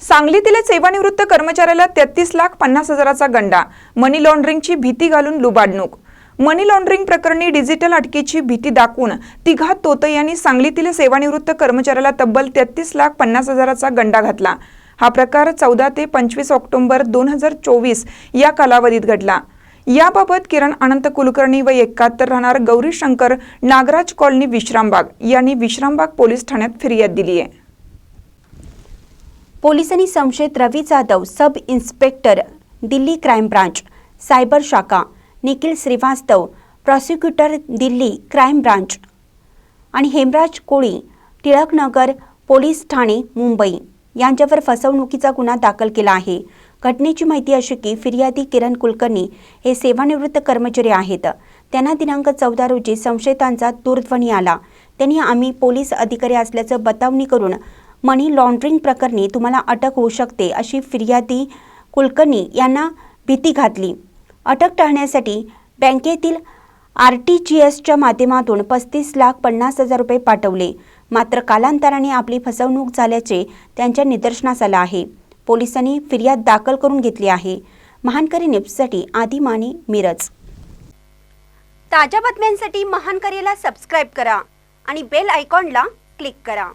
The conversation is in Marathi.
सांगलीतील सेवानिवृत्त कर्मचाऱ्याला तेहतीस लाख पन्नास हजाराचा गंडा मनी लॉन्ड्रिंगची भीती घालून लुबाडणूक. मनी लॉन्ड्रिंग प्रकरणी डिजिटल अटकेची भीती दाखवून तिघा तोते यांनी सांगलीतील सेवानिवृत्त कर्मचाऱ्याला तब्बल तेहतीस लाख पन्नास हजाराचा गंडा घातला. हा प्रकार चौदा ते पंचवीस ऑक्टोबर दोन हजार चोवीस या कालावधीत घडला. याबाबत किरण अनंत कुलकर्णी व एकाहत्तर राहणार गौरी शंकर नागराज कॉलनी विश्रामबाग यांनी विश्रामबाग पोलीस ठाण्यात फिर्याद दिली आहे पोलिसांनी संशयित Ravi Jadhav sub inspector Delhi crime branch cyber शाखा Nikhil Shrivastava prosecutor Delhi crime branch आणि हेमराज कोळी टिळकनगर पोलीस ठाणे मुंबई यांच्यावर फसवणुकीचा गुन्हा दाखल केला आहे. घटनेची माहिती अशी की फिर्यादी किरण कुलकर्णी हे सेवानिवृत्त कर्मचारी आहेत. त्यांना दिनांक चौदा रोजी संशयितांचा दूरध्वनी आला. त्यांनी आम्ही पोलीस अधिकारी असल्याचं बतावणी करून मनी लॉन्ड्रिंग प्रकरणी तुम्हाला अटक होऊ शकते अशी फिर्यादी कुलकर्णी यांना भीती घातली. अटक टाळण्यासाठी बँकेतील आर टी जी एसच्या माध्यमातून पस्तीस लाख पन्नास हजार रुपये पाठवले. मात्र कालांतराने आपली फसवणूक झाल्याचे त्यांच्या निदर्शनास आलं आहे. पोलिसांनी फिर्याद दाखल करून घेतली आहे. महानकरी न्यूजसाठी आदी माने मिरज. ताज्या बातम्यांसाठी महानकरीला सबस्क्राईब करा आणि बेल आयकॉनला क्लिक करा.